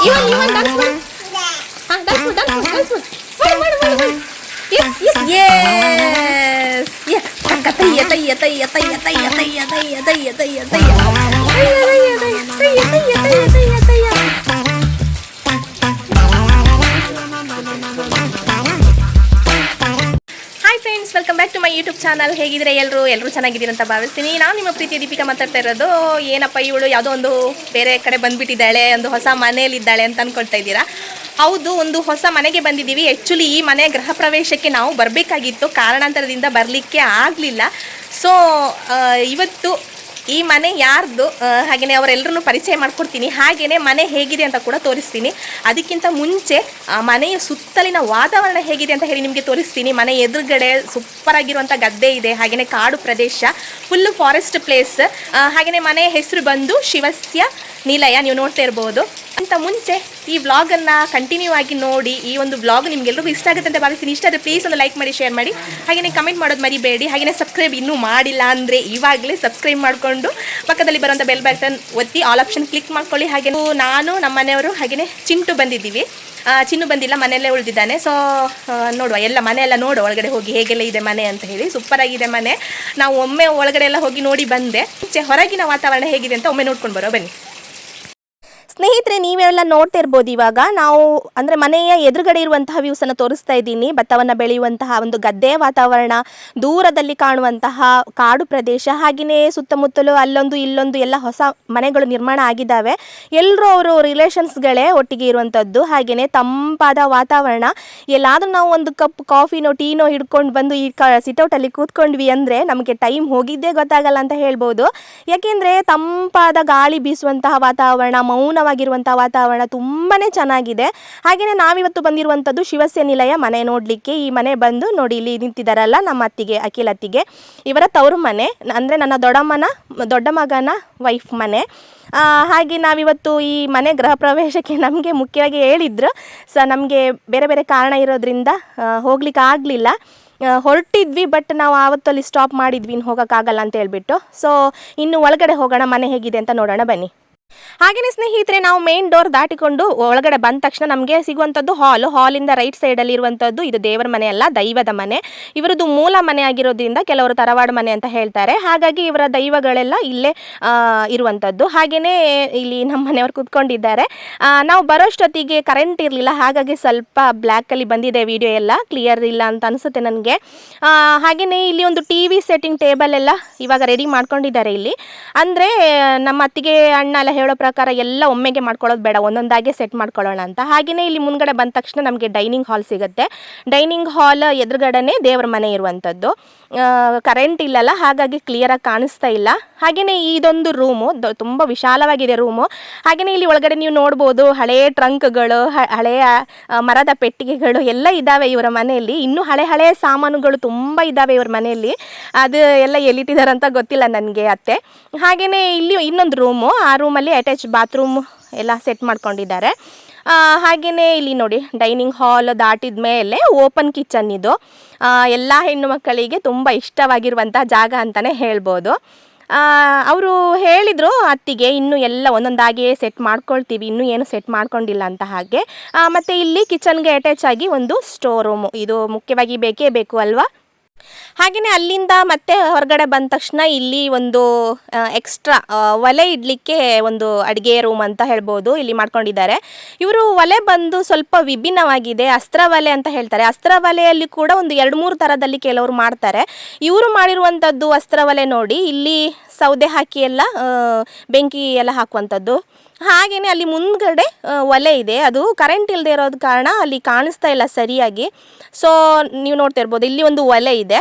ಇವನ್ ಇವನ್ dance ಮಾಡು ಹಾ dance ಮಾಡು ಡಾನ್ಸ್ ಮಾಡು ಡಾನ್ಸ್ ಮಾಡು ಮಾಡು ಮಾಡು ಮಾಡು ಎಸ್ ಎಸ್ ಎಸ್ ಯ ತಕ್ಕ ತಯ್ಯ ತಯ್ಯ ತಯ್ಯ ತಯ್ಯ ತಯ್ಯ ತಯ್ಯ ತಯ್ಯ ತಯ್ಯ ತಯ್ಯ ತಯ್ಯ ತಯ್ಯ ತಯ್ಯ ತಯ್ಯ ತಯ್ಯ ತಯ್ಯ friends welcome back to my YouTube channel ಹೇಗಿದ್ರೆ ಎಲ್ಲರೂ ಎಲ್ಲರೂ ಚೆನ್ನಾಗಿದ್ದೀರಿ ಅಂತ ಭಾವಿಸ್ತೀನಿ. ನಾನು ನಿಮ್ಮ ಪ್ರೀತಿ ದೀಪಿಕಾ ಮಾತಾಡ್ತಾ ಇರೋದು. ಏನಪ್ಪ ಇವಳು ಯಾವುದೋ ಒಂದು ಬೇರೆ ಕಡೆ ಬಂದುಬಿಟ್ಟಿದ್ದಾಳೆ, ಒಂದು ಹೊಸ ಮನೆಯಲ್ಲಿದ್ದಾಳೆ ಅಂತ ಅಂದ್ಕೊಳ್ತಾ ಇದ್ದೀರಾ? ಹೌದು, ಒಂದು ಹೊಸ ಮನೆಗೆ ಬಂದಿದ್ದೀವಿ. ಆ್ಯಕ್ಚುಲಿ ಈ ಮನೆ ಗೃಹ ಪ್ರವೇಶಕ್ಕೆ ನಾವು ಬರಬೇಕಾಗಿತ್ತು. ಕಾರಣಾಂತರದಿಂದ ಬರಲಿಕ್ಕೆ ಆಗಲಿಲ್ಲ. ಸೊ ಇವತ್ತು ಈ ಮನೆ ಯಾರ್ದು? ಹಾಗೆಯೇ ಅವರೆಲ್ಲರನ್ನು ಪರಿಚಯ ಮಾಡ್ಕೊಡ್ತೀನಿ. ಹಾಗೆಯೇ ಮನೆ ಹೇಗಿದೆ ಅಂತ ಕೂಡ ತೋರಿಸ್ತೀನಿ. ಅದಕ್ಕಿಂತ ಮುಂಚೆ, ಆ, ಮನೆಯ ಸುತ್ತಲಿನ ವಾತಾವರಣ ಹೇಗಿದೆ ಅಂತ ಹೇಳಿ ನಿಮಗೆ ತೋರಿಸ್ತೀನಿ. ಮನೆ ಎದುರುಗಡೆ ಸೂಪರ್ ಆಗಿರುವಂಥ ಗದ್ದೆ ಇದೆ ಹಾಗೆಯೇ ಕಾಡು ಪ್ರದೇಶ ಫುಲ್ಲು ಫಾರೆಸ್ಟ್ ಪ್ಲೇಸ್ ಹಾಗೆಯೇ ಮನೆಯ ಹೆಸರು ಬಂದು ಶಿವಸ್ಯ ನಿಲಯ ನೀವು ನೋಡ್ತಾ ಇರ್ಬೋದು. ಅಂತ ಮುಂಚೆ ಈ ವ್ಲಾಗನ್ನು ಕಂಟಿನ್ಯೂ ಆಗಿ ನೋಡಿ, ಈ ಒಂದು ವ್ಲಾಗ್ ನಿಮಗೆಲ್ಲರಿಗೂ ಇಷ್ಟ ಆಗುತ್ತೆ ಅಂತ ಭಾವಿಸ್ತೀನಿ. ಇಷ್ಟ ಆದರೆ ಪ್ಲೀಸ್ ಒಂದು ಲೈಕ್ ಮಾಡಿ ಶೇರ್ ಮಾಡಿ. ಹಾಗೆಯೇ ಕಮೆಂಟ್ ಮಾಡೋದು ಮರಿಬೇಡಿ. ಹಾಗೆಯೇ ಸಬ್ಸ್ಕ್ರೈಬ್ ಇನ್ನೂ ಮಾಡಿಲ್ಲ ಅಂದರೆ ಇವಾಗಲೇ ಸಬ್ಸ್ಕ್ರೈಬ್ ಮಾಡಿಕೊಂಡು ಪಕ್ಕದಲ್ಲಿ ಬರುವಂಥ ಬೆಲ್ ಬಟನ್ ಒತ್ತಿ ಆಲ್ ಆಪ್ಷನ್ ಕ್ಲಿಕ್ ಮಾಡ್ಕೊಳ್ಳಿ. ಹಾಗೆ ನಾನು, ನಮ್ಮ ಮನೆಯವರು ಹಾಗೆಯೇ ಚಿಂಟು ಬಂದಿದ್ದೀವಿ. ಚಿನ್ನು ಬಂದಿಲ್ಲ, ಮನೆಯಲ್ಲೇ ಉಳಿದಿದ್ದಾನೆ. ಸೊ ನೋಡುವ, ಎಲ್ಲ ಮನೆ ಎಲ್ಲ ನೋಡು ಒಳಗಡೆ ಹೋಗಿ ಹೇಗೆಲ್ಲ ಇದೆ ಮನೆ ಅಂತ ಹೇಳಿ. ಸೂಪರ್ ಆಗಿದೆ ಮನೆ. ನಾವು ಒಮ್ಮೆ ಒಳಗಡೆ ಎಲ್ಲ ಹೋಗಿ ನೋಡಿ ಬಂದೆ. ಮುಂಚೆ ಹೊರಗಿನ ವಾತಾವರಣ ಹೇಗಿದೆ ಅಂತ ಒಮ್ಮೆ ನೋಡ್ಕೊಂಡು ಬರೋ ಬನ್ನಿ. ಸ್ನೇಹಿತರೆ, ನೀವೆಲ್ಲ ನೋಡ್ತಾ ಇರ್ಬೋದು ಇವಾಗ ನಾವು ಅಂದರೆ ಮನೆಯ ಎದುರುಗಡೆ ಇರುವಂತಹ ವ್ಯೂಸನ್ನು ತೋರಿಸ್ತಾ ಇದ್ದೀನಿ. ಭತ್ತವನ್ನು ಬೆಳೆಯುವಂತಹ ಒಂದು ಗದ್ದೆ ವಾತಾವರಣ, ದೂರದಲ್ಲಿ ಕಾಣುವಂತಹ ಕಾಡು ಪ್ರದೇಶ, ಹಾಗೆಯೇ ಸುತ್ತಮುತ್ತಲು ಅಲ್ಲೊಂದು ಇಲ್ಲೊಂದು ಎಲ್ಲ ಹೊಸ ಮನೆಗಳು ನಿರ್ಮಾಣ ಆಗಿದ್ದಾವೆ. ಎಲ್ಲರೂ ಅವರು ರಿಲೇಷನ್ಸ್ಗಳೇ ಒಟ್ಟಿಗೆ ಇರುವಂಥದ್ದು ಹಾಗೆಯೇ ತಂಪಾದ ವಾತಾವರಣ. ಎಲ್ಲಾದರೂ ನಾವು ಒಂದು ಕಪ್ ಕಾಫಿನೋ ಟೀನೋ ಹಿಡ್ಕೊಂಡು ಬಂದು ಈ ಕ ಸಿಟೌಟಲ್ಲಿ ಕೂತ್ಕೊಂಡ್ವಿ ಅಂದರೆ ನಮಗೆ ಟೈಮ್ ಹೋಗಿದ್ದೇ ಗೊತ್ತಾಗಲ್ಲ ಅಂತ ಹೇಳ್ಬೋದು. ಯಾಕೆಂದರೆ ತಂಪಾದ ಗಾಳಿ ಬೀಸುವಂತಹ ವಾತಾವರಣ ಮೌನವಾಗಿರುವಂತಹ ವಾತಾವರಣ ತುಂಬಾ ಚೆನ್ನಾಗಿದೆ. ಹಾಗೆಯೇ ನಾವಿವತ್ತು ಬಂದಿರುವಂಥದ್ದು ಶಿವಸ್ಯ ನಿಲಯ ಮನೆ ನೋಡಲಿಕ್ಕೆ ಈ ಮನೆ ಬಂದು ನೋಡಿ ಇಲ್ಲಿ ನಿಂತಿದ್ದಾರಲ್ಲ ನಮ್ಮ ಅತ್ತಿಗೆ, ಅಖಿಲ ಅತ್ತಿಗೆ. ಇವರ ತವರು ಮನೆ, ಅಂದರೆ ನನ್ನ ದೊಡ್ಡಮ್ಮನ, ದೊಡ್ಡ ಮಗನ ವೈಫ್ ಮನೆ. ಹಾಗೆ ನಾವಿವತ್ತು ಈ ಮನೆ ಗೃಹ ಪ್ರವೇಶಕ್ಕೆ ನಮಗೆ ಮುಖ್ಯವಾಗಿ ಹೇಳಿದ್ರು. ಸೊ ನಮಗೆ ಬೇರೆ ಬೇರೆ ಕಾರಣ ಇರೋದ್ರಿಂದ ಹೋಗ್ಲಿಕ್ಕೆ ಆಗಲಿಲ್ಲ. ಹೊರಟಿದ್ವಿ ಬಟ್ ನಾವು ಆವತ್ತಲ್ಲಿ ಸ್ಟಾಪ್ ಮಾಡಿದ್ವಿ, ಇನ್ನು ಹೋಗೋಕ್ಕಾಗಲ್ಲ ಅಂತ ಹೇಳ್ಬಿಟ್ಟು. ಸೊ ಇನ್ನು ಒಳಗಡೆ ಹೋಗೋಣ, ಮನೆ ಹೇಗಿದೆ ಅಂತ ನೋಡೋಣ, ಬನ್ನಿ. ಹಾಗೆಯೇ ಸ್ನೇಹಿತರೆ, ನಾವು ಮೇನ್ ಡೋರ್ ದಾಟಿಕೊಂಡು ಒಳಗಡೆ ಬಂದ ತಕ್ಷಣ ನಮಗೆ ಸಿಗುವಂಥದ್ದು ಹಾಲ್ ಹಾಲಿಂದ ರೈಟ್ ಸೈಡಲ್ಲಿ ಇರುವಂಥದ್ದು ಇದು ದೇವರ ಮನೆ ಅಲ್ಲ, ದೈವದ ಮನೆ. ಇವರದ್ದು ಮೂಲ ಮನೆ ಆಗಿರೋದ್ರಿಂದ ಕೆಲವರು ತರವಾಡ ಮನೆ ಅಂತ ಹೇಳ್ತಾರೆ. ಹಾಗಾಗಿ ಇವರ ದೈವಗಳೆಲ್ಲ ಇಲ್ಲೇ ಇರುವಂಥದ್ದು. ಹಾಗೆಯೇ ಇಲ್ಲಿ ನಮ್ಮ ಮನೆಯವರು ಕೂತ್ಕೊಂಡಿದ್ದಾರೆ. ನಾವು ಬರೋಷ್ಟೊತ್ತಿಗೆ ಕರೆಂಟ್ ಇರಲಿಲ್ಲ, ಹಾಗಾಗಿ ಸ್ವಲ್ಪ ಬ್ಲ್ಯಾಕಲ್ಲಿ ಬಂದಿದೆ ವಿಡಿಯೋ ಎಲ್ಲ. ಕ್ಲಿಯರ್ ಇಲ್ಲ ಅಂತ ಅನಿಸುತ್ತೆ ನನಗೆ. ಹಾಗೆಯೇ ಇಲ್ಲಿ ಒಂದು ಟಿ ವಿ ಸೆಟ್ಟಿಂಗ್ ಟೇಬಲ್ ಎಲ್ಲ ಇವಾಗ ರೆಡಿ ಮಾಡ್ಕೊಂಡಿದ್ದಾರೆ ಇಲ್ಲಿ. ಅಂದರೆ, ನಮ್ಮ ಅತ್ತಿಗೆ ಅಣ್ಣ ಎಲ್ಲ ಹೇಳೋ ಪ್ರಕಾರ ಎಲ್ಲ ಒಮ್ಮೆಗೆ ಮಾಡ್ಕೊಳ್ಳೋದು ಬೇಡ, ಒಂದೊಂದಾಗೆ ಸೆಟ್ ಮಾಡ್ಕೊಳ್ಳೋಣ ಅಂತ. ಹಾಗೆಯೇ ಇಲ್ಲಿ ಮುಂದ್ಗಡೆ ಬಂದ ತಕ್ಷಣ ನಮಗೆ ಡೈನಿಂಗ್ ಹಾಲ್ ಸಿಗುತ್ತೆ. ಡೈನಿಂಗ್ ಹಾಲ್ ಎದುರುಗಡೆನೇ ದೇವರ ಮನೆ ಇರುವಂಥದ್ದು ಕರೆಂಟ್ ಇಲ್ಲಲ್ಲ, ಹಾಗಾಗಿ ಕ್ಲಿಯರಾಗಿ ಕಾಣಿಸ್ತಾ ಇಲ್ಲ. ಹಾಗೆಯೇ ಇದೊಂದು ರೂಮು ತುಂಬ ವಿಶಾಲವಾಗಿದೆ ರೂಮು ಹಾಗೆಯೇ ಇಲ್ಲಿ ಒಳಗಡೆ ನೀವು ನೋಡ್ಬೋದು ಹಳೆಯ ಟ್ರಂಕ್ಗಳು ಹಳೆಯ ಮರದ ಪೆಟ್ಟಿಗೆಗಳು ಎಲ್ಲ ಇದ್ದಾವೆ ಇವರ ಮನೆಯಲ್ಲಿ. ಇನ್ನೂ ಹಳೆ ಹಳೆಯ ಸಾಮಾನುಗಳು ತುಂಬ ಇದ್ದಾವೆ ಇವರ ಮನೆಯಲ್ಲಿ. ಅದು ಎಲ್ಲ ಎಲ್ಲಿಟ್ಟಿದ್ದಾರೆ ಅಂತ ಗೊತ್ತಿಲ್ಲ ನನಗೆ ಅತ್ತೆ. ಹಾಗೆಯೇ ಇಲ್ಲಿ ಇನ್ನೊಂದು ರೂಮು ಆ ರೂಮಲ್ಲಿ ಅಟ್ಯಾಚ್ ಬಾತ್ರೂಮ್ ಎಲ್ಲ ಸೆಟ್ ಮಾಡ್ಕೊಂಡಿದ್ದಾರೆ. ಹಾಗೆಯೇ ಇಲ್ಲಿ ನೋಡಿ, ಡೈನಿಂಗ್ ಹಾಲ್ ದಾಟಿದ ಮೇಲೆ ಓಪನ್ ಕಿಚನ್ ಇದು. ಎಲ್ಲ ಹೆಣ್ಣು ಮಕ್ಕಳಿಗೆ ತುಂಬ ಇಷ್ಟವಾಗಿರುವಂಥ ಜಾಗ ಅಂತಲೇ ಹೇಳ್ಬೋದು. ಅವರು ಹೇಳಿದರು, ಅತ್ತಿಗೆ ಇನ್ನೂ ಎಲ್ಲ ಒಂದೊಂದಾಗಿಯೇ ಸೆಟ್ ಮಾಡ್ಕೊಳ್ತೀವಿ, ಇನ್ನೂ ಏನು ಸೆಟ್ ಮಾಡ್ಕೊಂಡಿಲ್ಲ ಅಂತ ಹಾಗೆ. ಮತ್ತೆ ಇಲ್ಲಿ ಕಿಚನ್ಗೆ ಅಟ್ಯಾಚ್ ಆಗಿ ಒಂದು ಸ್ಟೋರ್ ರೂಮು. ಇದು ಮುಖ್ಯವಾಗಿ ಬೇಕೇ ಬೇಕು ಅಲ್ವಾ? ಹಾಗೆಯೇ ಅಲ್ಲಿಂದ ಮತ್ತೆ ಹೊರಗಡೆ ಬಂದ ತಕ್ಷಣ ಇಲ್ಲಿ ಒಂದು ಎಕ್ಸ್ಟ್ರಾ ಒಲೆ ಇಡಲಿಕ್ಕೆ ಒಂದು ಅಡುಗೆ ರೂಮ್ ಅಂತ ಹೇಳ್ಬೋದು ಇಲ್ಲಿ ಮಾಡ್ಕೊಂಡಿದ್ದಾರೆ. ಇವರು ಒಲೆ ಬಂದು ಸ್ವಲ್ಪ ವಿಭಿನ್ನವಾಗಿದೆ ಅಸ್ತ್ರ ಒಲೆ ಅಂತ ಹೇಳ್ತಾರೆ. ಅಸ್ತ್ರ ಒಲೆಯಲ್ಲಿ ಕೂಡ ಒಂದು ಎರಡು ಮೂರು ಥರದಲ್ಲಿ ಕೆಲವರು ಮಾಡ್ತಾರೆ. ಇವರು ಮಾಡಿರುವಂಥದ್ದು ಅಸ್ತ್ರ ಒಲೆ ನೋಡಿ, ಇಲ್ಲಿ ಸೌದೆ ಹಾಕಿ ಎಲ್ಲ ಬೆಂಕಿ ಎಲ್ಲ ಹಾಕುವಂಥದ್ದು. ಹಾಗೆಯೇ ಅಲ್ಲಿ ಮುಂದ್ಗಡೆ ಒಲೆ ಇದೆ. ಅದು ಕರೆಂಟ್ ಇಲ್ಲದೆ ಇರೋದ ಕಾರಣ ಅಲ್ಲಿ ಕಾಣಿಸ್ತಾ ಇಲ್ಲ ಸರಿಯಾಗಿ. ಸೊ ನೀವು ನೋಡ್ತಾ ಇರ್ಬೋದು, ಇಲ್ಲಿ ಒಂದು ಒಲೆ ಇದೆ.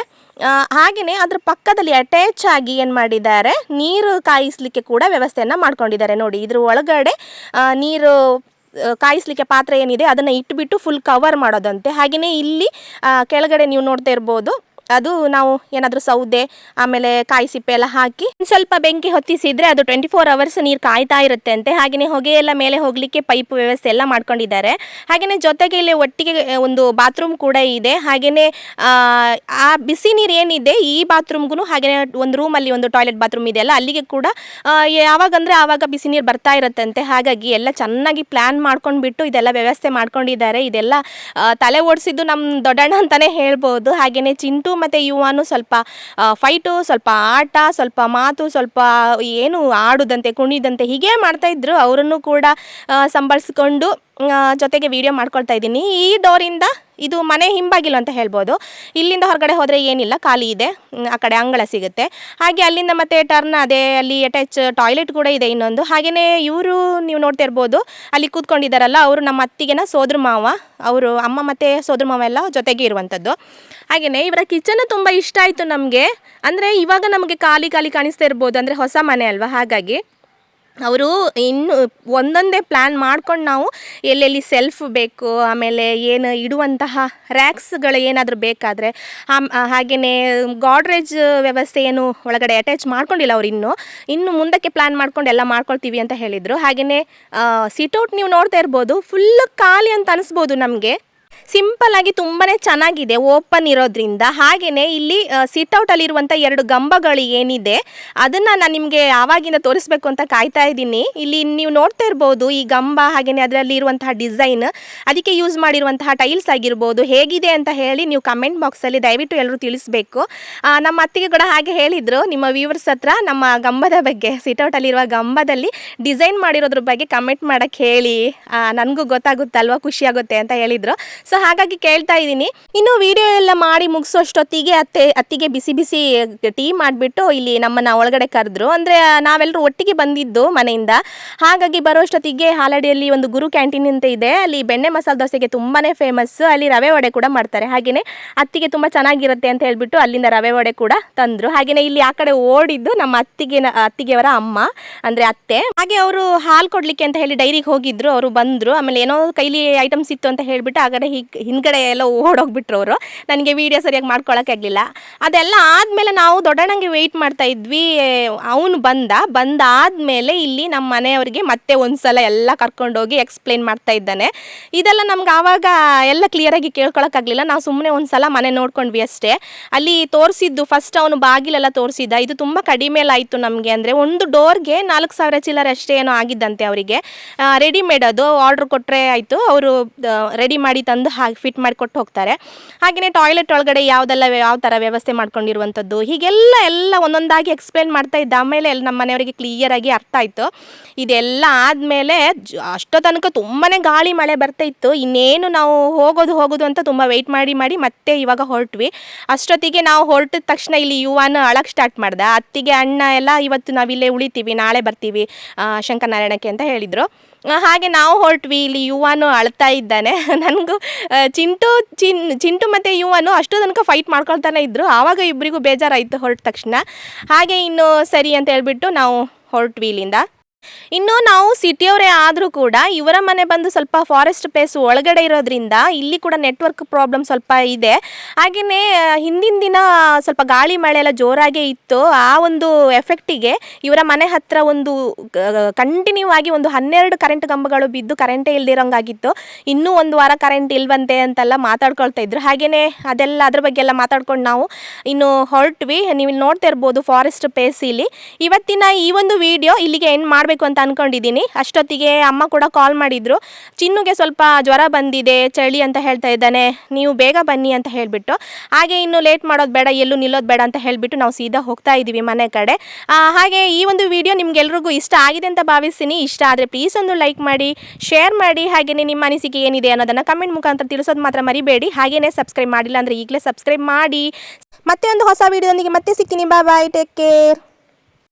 ಹಾಗೆಯೇ ಅದ್ರ ಪಕ್ಕದಲ್ಲಿ ಅಟ್ಯಾಚ್ ಆಗಿ ಏನು ಮಾಡಿದ್ದಾರೆ, ನೀರು ಕಾಯಿಸಲಿಕ್ಕೆ ಕೂಡ ವ್ಯವಸ್ಥೆಯನ್ನು ಮಾಡ್ಕೊಂಡಿದ್ದಾರೆ. ನೋಡಿ, ಇದ್ರ ಒಳಗಡೆ ನೀರು ಕಾಯಿಸಲಿಕ್ಕೆ ಪಾತ್ರೆ ಏನಿದೆ, ಅದನ್ನು ಇಟ್ಬಿಟ್ಟು ಫುಲ್ ಕವರ್ ಮಾಡೋದಂತೆ. ಹಾಗೆಯೇ ಇಲ್ಲಿ ಕೆಳಗಡೆ ನೀವು ನೋಡ್ತಾ ಇರ್ಬೋದು ಅದು ನಾವು ಏನಾದರೂ ಸೌದೆ, ಆಮೇಲೆ ಕಾಯಿ ಸಿಪ್ಪೆ ಎಲ್ಲ ಹಾಕಿ ಸ್ವಲ್ಪ ಬೆಂಕಿ ಹೊತ್ತಿಸಿದ್ರೆ ಅದು ಟ್ವೆಂಟಿ ಫೋರ್ ಅವರ್ಸ್ ನೀರು ಕಾಯ್ತಾ ಇರುತ್ತೆ ಅಂತೆ. ಹಾಗೆಯೇ ಹೊಗೆ ಎಲ್ಲ ಮೇಲೆ ಹೋಗಲಿಕ್ಕೆ ಪೈಪ್ ವ್ಯವಸ್ಥೆ ಎಲ್ಲ ಮಾಡ್ಕೊಂಡಿದ್ದಾರೆ. ಹಾಗೆಯೇ ಜೊತೆಗೆ ಇಲ್ಲಿ ಒಟ್ಟಿಗೆ ಒಂದು ಬಾತ್ರೂಮ್ ಕೂಡ ಇದೆ. ಹಾಗೆಯೇ ಆ ಬಿಸಿ ನೀರು ಏನಿದೆ, ಈ ಬಾತ್ರೂಮ್ಗೂ ಹಾಗೆಯೇ ಒಂದು ರೂಮಲ್ಲಿ ಒಂದು ಟಾಯ್ಲೆಟ್ ಬಾತ್ರೂಮ್ ಇದೆ ಅಲ್ಲ, ಅಲ್ಲಿಗೆ ಕೂಡ ಯಾವಾಗಂದ್ರೆ ಆವಾಗ ಬಿಸಿ ನೀರು ಬರ್ತಾ ಇರುತ್ತಂತೆ ಹಾಗಾಗಿ ಎಲ್ಲ ಚೆನ್ನಾಗಿ ಪ್ಲ್ಯಾನ್ ಮಾಡ್ಕೊಂಡ್ಬಿಟ್ಟು ಇದೆಲ್ಲ ವ್ಯವಸ್ಥೆ ಮಾಡ್ಕೊಂಡಿದ್ದಾರೆ. ಇದೆಲ್ಲ ತಲೆ ಓಡಿಸಿದ್ದು ನಮ್ಮ ದೊಡ್ಡಣ್ಣ ಅಂತಲೇ ಹೇಳ್ಬೋದು. ಹಾಗೆಯೇ ಚಿಂಟು ಮತ್ತು ಯುವಾನು ಸ್ವಲ್ಪ ಫೈಟು ಸ್ವಲ್ಪ ಆಟ, ಸ್ವಲ್ಪ ಮಾತು, ಸ್ವಲ್ಪ ಏನು ಆಡುದಂತೆ, ಕುಣಿದಂತೆ ಹೀಗೆ ಮಾಡ್ತಾಯಿದ್ರು ಅವರನ್ನು ಕೂಡ ಸಂಭಾಳಿಸ್ಕೊಂಡು ಜೊತೆಗೆ ವಿಡಿಯೋ ಮಾಡ್ಕೊಳ್ತಾ ಇದ್ದೀನಿ. ಈ ಡೋರಿಂದ ಇದು ಮನೆ ಹಿಂಬಾಗಿಲು ಅಂತ ಹೇಳ್ಬೋದು. ಇಲ್ಲಿಂದ ಹೊರಗಡೆ ಹೋದರೆ ಏನಿಲ್ಲ, ಖಾಲಿ ಇದೆ. ಆ ಕಡೆ ಅಂಗಳ ಸಿಗುತ್ತೆ. ಹಾಗೆ ಅಲ್ಲಿಂದ ಮತ್ತೆ ಟರ್ನ್ ಅದೇ, ಅಲ್ಲಿ ಅಟ್ಯಾಚ್ ಟಾಯ್ಲೆಟ್ ಕೂಡ ಇದೆ ಇನ್ನೊಂದು. ಹಾಗೆಯೇ ಇವರು ನೀವು ನೋಡ್ತಾ ಇರ್ಬೋದು, ಅಲ್ಲಿ ಕೂತ್ಕೊಂಡಿದ್ದಾರಲ್ಲ, ಅವರು ನಮ್ಮ ಅತ್ತಿಗೆನ ಸೋದ್ರ ಮಾವ. ಅವರು ಅಮ್ಮ ಮತ್ತು ಸೋದ್ರ ಮಾವ ಎಲ್ಲ ಜೊತೆಗೆ ಇರುವಂಥದ್ದು. ಹಾಗೆಯೇ ಇವರ ಕಿಚನ್ ತುಂಬ ಇಷ್ಟ ಆಯಿತು ನಮಗೆ. ಅಂದರೆ ಇವಾಗ ನಮಗೆ ಖಾಲಿ ಖಾಲಿ ಕಾಣಿಸ್ತಾ ಇರ್ಬೋದು. ಅಂದರೆ ಹೊಸ ಮನೆ ಅಲ್ವಾ? ಹಾಗಾಗಿ ಅವರು ಇನ್ನು ಒಂದೊಂದೇ ಪ್ಲ್ಯಾನ್ ಮಾಡ್ಕೊಂಡು ನಾವು ಎಲ್ಲೆಲ್ಲಿ ಸೆಲ್ಫ್ ಬೇಕು, ಆಮೇಲೆ ಏನು ಇಡುವಂತಹ ರ್ಯಾಕ್ಸ್ಗಳು ಏನಾದರೂ ಬೇಕಾದರೆ ಹಾಗೆಯೇ ಗಾಡ್ರೇಜ್ ವ್ಯವಸ್ಥೆ ಏನು ಒಳಗಡೆ ಅಟ್ಯಾಚ್ ಮಾಡ್ಕೊಂಡಿಲ್ಲ ಅವ್ರು ಇನ್ನು. ಇನ್ನು ಮುಂದಕ್ಕೆ ಪ್ಲ್ಯಾನ್ ಮಾಡ್ಕೊಂಡು ಎಲ್ಲ ಮಾಡ್ಕೊಳ್ತೀವಿ ಅಂತ ಹೇಳಿದರು. ಹಾಗೆಯೇ ಸಿಟೌಟ್ ನೀವು ನೋಡ್ತಾ ಇರ್ಬೋದು. ಫುಲ್ ಖಾಲಿ ಅಂತ ಅನಿಸ್ಬೋದು ನಮಗೆ. ಸಿಂಪಲ್ ಆಗಿ ತುಂಬಾನೇ ಚೆನ್ನಾಗಿದೆ ಓಪನ್ ಇರೋದ್ರಿಂದ. ಹಾಗೆಯೇ ಇಲ್ಲಿ ಸಿಟ್ಔಟ್ ಅಲ್ಲಿರುವಂಥ ಎರಡು ಗಂಬಗಳು ಏನಿದೆ, ಅದನ್ನ ನಾನು ನಿಮಗೆ ಆವಾಗಿಂದ ತೋರಿಸ್ಬೇಕು ಅಂತ ಕಾಯ್ತಾ ಇದ್ದೀನಿ. ಇಲ್ಲಿ ನೀವು ನೋಡ್ತಾ ಇರ್ಬೋದು ಈ ಗಂಬ, ಹಾಗೇನೆ ಅದರಲ್ಲಿ ಇರುವಂತಹ ಡಿಸೈನ್ ಅದಕ್ಕೆ ಯೂಸ್ ಮಾಡಿರುವಂತಹ ಟೈಲ್ಸ್ ಆಗಿರ್ಬೋದು. ಹೇಗಿದೆ ಅಂತ ಹೇಳಿ ನೀವು ಕಮೆಂಟ್ ಬಾಕ್ಸಲ್ಲಿ ದಯವಿಟ್ಟು ಎಲ್ಲರೂ ತಿಳಿಸ್ಬೇಕು. ನಮ್ಮ ಅತ್ತಿಗೆ ಕೂಡ ಹಾಗೆ ಹೇಳಿದರು, ನಿಮ್ಮ ವ್ಯೂವರ್ಸ್ ಹತ್ರ ನಮ್ಮ ಗಂಬದ ಬಗ್ಗೆ ಸಿಟೌಟಲ್ಲಿರುವ ಗಂಬದಲ್ಲಿ ಡಿಸೈನ್ ಮಾಡಿರೋದ್ರ ಬಗ್ಗೆ ಕಮೆಂಟ್ ಮಾಡಕ್ಕೆ ಹೇಳಿ. ನನಗೂ ಗೊತ್ತಾಗುತ್ತಲ್ವಾ ಖುಷಿಯಾಗುತ್ತೆ ಅಂತ ಹೇಳಿದರು. ಸೊ ಹಾಗಾಗಿ ಕೇಳ್ತಾ ಇದ್ದೀನಿ. ಇನ್ನು ವಿಡಿಯೋ ಎಲ್ಲ ಮಾಡಿ ಮುಗಿಸೋಷ್ಟೊತ್ತಿಗೆ ಅತ್ತೆ, ಅತ್ತಿಗೆ ಬಿಸಿ ಬಿಸಿ ಟೀ ಮಾಡಿಬಿಟ್ಟು ಇಲ್ಲಿ ನಮ್ಮನ್ನ ಒಳಗಡೆ ಕರೆದ್ರು. ಅಂದರೆ ನಾವೆಲ್ಲರೂ ಒಟ್ಟಿಗೆ ಬಂದಿದ್ದು ಮನೆಯಿಂದ. ಹಾಗಾಗಿ ಬರೋಷ್ಟೊತ್ತಿಗೆ ಹಾಲಡಿಯಲ್ಲಿ ಒಂದು ಗುರು ಕ್ಯಾಂಟೀನ್ ಅಂತ ಇದೆ. ಅಲ್ಲಿ ಬೆಣ್ಣೆ ಮಸಾಲೆ ದೋಸೆಗೆ ತುಂಬಾ ಫೇಮಸ್ ಅಲ್ಲಿ ರವೆ ವಡೆ ಕೂಡ ಮಾಡ್ತಾರೆ. ಹಾಗೆಯೇ ಅತ್ತಿಗೆ ತುಂಬ ಚೆನ್ನಾಗಿರುತ್ತೆ ಅಂತ ಹೇಳ್ಬಿಟ್ಟು ಅಲ್ಲಿಂದ ರವೆ ವಡೆ ಕೂಡ ತಂದರು. ಹಾಗೆಯೇ ಇಲ್ಲಿ ಆ ಕಡೆ ಓಡಿದ್ದು ನಮ್ಮ ಅತ್ತಿಗೆ, ಅತ್ತಿಗೆಯವರ ಅಮ್ಮ, ಅಂದರೆ ಅತ್ತೆ. ಹಾಗೆ ಅವರು ಹಾಲು ಕೊಡ್ಲಿಕ್ಕೆ ಅಂತ ಹೇಳಿ ಡೈರಿಗೆ ಹೋಗಿದ್ರು. ಅವರು ಬಂದರು. ಆಮೇಲೆ ಏನೋ ಕೈಲಿ ಐಟಮ್ಸ್ ಇತ್ತು ಅಂತ ಹೇಳ್ಬಿಟ್ಟು ಆ ಕಡೆ ಹೀಗ್ ಹಿಂದ್ಗಡೆ ಎಲ್ಲ ಓಡೋಗ್ಬಿಟ್ರು ಅವರು. ನನಗೆ ವೀಡಿಯೋ ಸರಿಯಾಗಿ ಮಾಡ್ಕೊಳಕ್ಕಾಗಲಿಲ್ಲ ಅದೆಲ್ಲ ಆದಮೇಲೆ ನಾವು ದೊಡ್ಡಣ್ಣಂಗೆ ವೆಯ್ಟ್ ಮಾಡ್ತಾ ಇದ್ವಿ. ಅವನು ಬಂದ. ಬಂದಾದಮೇಲೆ ಇಲ್ಲಿ ನಮ್ಮ ಮನೆಯವರಿಗೆ ಮತ್ತೆ ಒಂದ್ಸಲ ಎಲ್ಲ ಕರ್ಕೊಂಡೋಗಿ ಎಕ್ಸ್ಪ್ಲೇನ್ ಮಾಡ್ತಾ ಇದ್ದಾನೆ. ಇದೆಲ್ಲ ನಮ್ಗೆ ಆವಾಗ ಎಲ್ಲ ಕ್ಲಿಯರಾಗಿ ಕೇಳ್ಕೊಳಕ್ಕಾಗಲಿಲ್ಲ ನಾವು ಸುಮ್ಮನೆ ಒಂದ್ಸಲ ಮನೆ ನೋಡ್ಕೊಂಡ್ವಿ ಅಷ್ಟೇ. ಅಲ್ಲಿ ತೋರಿಸಿದ್ದು ಫಸ್ಟ್ ಅವನು ಬಾಗಿಲೆಲ್ಲ ತೋರಿಸಿದ್ದ. ಇದು ತುಂಬ ಕಡಿಮೆಲಾಯಿತು ನಮಗೆ ಅಂದರೆ ಒಂದು ಡೋರ್ಗೆ ನಾಲ್ಕು ಸಾವಿರ ಚಿಲ್ಲರೆ ಅಷ್ಟೇ ಏನೋ ಆಗಿದ್ದಂತೆ ಅವರಿಗೆ. ರೆಡಿಮೇಡ್ ಅದು. ಆರ್ಡ್ರ್ ಕೊಟ್ಟರೆ ಆಯಿತು. ಅವರು ರೆಡಿ ಮಾಡಿ ತಂದು ಹಾಗೆ ಫಿಟ್ ಮಾಡಿಕೊಟ್ಟು ಹೋಗ್ತಾರೆ. ಹಾಗೆಯೇ ಟಾಯ್ಲೆಟ್ ಒಳಗಡೆ ಯಾವುದೆಲ್ಲ ಯಾವ ಥರ ವ್ಯವಸ್ಥೆ ಮಾಡ್ಕೊಂಡಿರುವಂಥದ್ದು, ಹೀಗೆಲ್ಲ ಎಲ್ಲ ಒಂದೊಂದಾಗಿ ಎಕ್ಸ್ಪ್ಲೇನ್ ಮಾಡ್ತಾ ಇದ್ದ ಆಮೇಲೆ ಎಲ್ಲ ನಮ್ಮ ಮನೆಯವರಿಗೆ ಕ್ಲಿಯರಾಗಿ ಅರ್ಥ ಆಯಿತು. ಇದೆಲ್ಲ ಆದಮೇಲೆ ಅಷ್ಟೋ ತನಕ ತುಂಬಾ ಗಾಳಿ ಮಳೆ ಬರ್ತಾ ಇತ್ತು. ಇನ್ನೇನು ನಾವು ಹೋಗೋದು ಹೋಗೋದು ಅಂತ ತುಂಬ ವೆಯ್ಟ್ ಮಾಡಿ ಮಾಡಿ ಮತ್ತೆ ಇವಾಗ ಹೊರಟ್ವಿ. ಅಷ್ಟೊತ್ತಿಗೆ ನಾವು ಹೊರಟಿದ ತಕ್ಷಣ ಇಲ್ಲಿ ಯುವಾನ ಅಳಕ್ಕೆ ಸ್ಟಾರ್ಟ್ ಮಾಡ್ದ. ಅತ್ತಿಗೆ ಅಣ್ಣ ಎಲ್ಲ, ಇವತ್ತು ನಾವಿಲ್ಲೇ ಉಳಿತೀವಿ, ನಾಳೆ ಬರ್ತೀವಿ ಶಂಕರನಾರಾಯಣಕ್ಕೆ ಅಂತ ಹೇಳಿದರು. ಹಾಗೆ ನಾವು ಹೊರಟ್ವಿ, ಇಲ್ಲಿ ಯುವನು ಅಳ್ತಾ ಇದ್ದಾನೆ. ನನಗೂ ಚಿಂಟು, ಚಿನ್, ಚಿಂಟು ಮತ್ತು ಯುವನು ಅಷ್ಟು ತನಕ ಫೈಟ್ ಮಾಡ್ಕೊಳ್ತಾನೆ ಇದ್ದರು ಆವಾಗ ಇಬ್ಬರಿಗೂ ಬೇಜಾರಾಯಿತು ಹೊರಟ ತಕ್ಷಣ. ಹಾಗೆ ಇನ್ನು ಸರಿ ಅಂತ ಹೇಳ್ಬಿಟ್ಟು ನಾವು ಹೊರಟ್ವಿ ಇಲ್ಲಿಂದ. ಇನ್ನು ನಾವು ಸಿಟಿಯವರೇ ಆದರೂ ಕೂಡ ಇವರ ಮನೆ ಬಂದು ಸ್ವಲ್ಪ ಫಾರೆಸ್ಟ್ ಪ್ಲೇಸ್ ಒಳಗಡೆ ಇರೋದ್ರಿಂದ ಇಲ್ಲಿ ಕೂಡ ನೆಟ್ವರ್ಕ್ ಪ್ರಾಬ್ಲಮ್ ಸ್ವಲ್ಪ ಇದೆ. ಹಾಗೆಯೇ ಹಿಂದಿನ ದಿನ ಸ್ವಲ್ಪ ಗಾಳಿ ಮಳೆ ಎಲ್ಲ ಜೋರಾಗೇ ಇತ್ತು. ಆ ಒಂದು ಎಫೆಕ್ಟಿಗೆ ಇವರ ಮನೆ ಹತ್ರ ಒಂದು ಕಂಟಿನ್ಯೂ ಆಗಿ ಒಂದು ಹನ್ನೆರಡು ಕರೆಂಟ್ ಕಂಬಗಳು ಬಿದ್ದು ಕರೆಂಟೇ ಇಲ್ದಿರೋಂಗಾಗಿತ್ತು. ಇನ್ನೂ ಒಂದು ವಾರ ಕರೆಂಟ್ ಇಲ್ವಂತೆ ಅಂತೆಲ್ಲ ಮಾತಾಡ್ಕೊಳ್ತಾ ಇದ್ರು. ಹಾಗೆಯೇ ಅದೆಲ್ಲ ಅದ್ರ ಬಗ್ಗೆ ಎಲ್ಲ ಮಾತಾಡ್ಕೊಂಡು ನಾವು ಇನ್ನು ಹೊರಟ್ವಿ. ನೀವು ಇಲ್ಲಿ ನೋಡ್ತಾ ಇರ್ಬೋದು ಫಾರೆಸ್ಟ್ ಪ್ಲೇಸ್ ಇಲ್ಲಿ. ಇವತ್ತಿನ ಈ ಒಂದು ವಿಡಿಯೋ ಇಲ್ಲಿಗೆ ಎಂಡ್ ಮಾಡಬೇಕು ಅಂತ ಅನ್ಕೊಂಡಿದ್ದೀನಿ. ಅಷ್ಟೊತ್ತಿಗೆ ಅಮ್ಮ ಕೂಡ ಕಾಲ್ ಮಾಡಿದ್ರು. ಚಿನ್ನುಗೆ ಸ್ವಲ್ಪ ಜ್ವರ ಬಂದಿದೆ, ಚಳಿ ಅಂತ ಹೇಳ್ತಾ ಇದ್ದಾನೆ. ನೀವು ಬೇಗ ಬನ್ನಿ ಅಂತ ಹೇಳಿಬಿಟ್ಟು. ಹಾಗೆ ಇನ್ನು ಲೇಟ್ ಮಾಡೋದು ಬೇಡ, ಎಲ್ಲೂ ನಿಲ್ಲೋದು ಬೇಡ ಅಂತ ಹೇಳಿಬಿಟ್ಟು ನಾವು ಸೀದಾ ಹೋಗ್ತಾ ಇದ್ದೀವಿ ಮನೆ ಕಡೆ. ಹಾಗೆ ಈ ಒಂದು ವಿಡಿಯೋ ನಿಮ್ಗೆಲ್ರಿಗೂ ಇಷ್ಟ ಆಗಿದೆ ಅಂತ ಭಾವಿಸ್ತೀನಿ. ಇಷ್ಟ ಆದರೆ ಪ್ಲೀಸ್ ಒಂದು ಲೈಕ್ ಮಾಡಿ ಶೇರ್ ಮಾಡಿ ಹಾಗೆಯೇ ನಿಮ್ಮ ಅನಿಸಿಕೆ ಏನಿದೆ ಅನ್ನೋದನ್ನು ಕಮೆಂಟ್ ಮುಖಾಂತರ ತಿಳಿಸೋದು ಮಾತ್ರ ಮರಿಬೇಡಿ. ಹಾಗೆಯೇ ಸಬ್ಸ್ಕ್ರೈಬ್ ಮಾಡಿಲ್ಲ ಅಂದರೆ ಈಗಲೇ ಸಬ್ಸ್ಕ್ರೈಬ್ ಮಾಡಿ. ಮತ್ತೆ ಒಂದು ಹೊಸ ವಿಡಿಯೋದೊಂದಿಗೆ ಮತ್ತೆ ಸಿಗ್ತೀನಿ. ಬಾಯ್ ಬಾಯ್ ಟೇಕ್ ಕೇರ್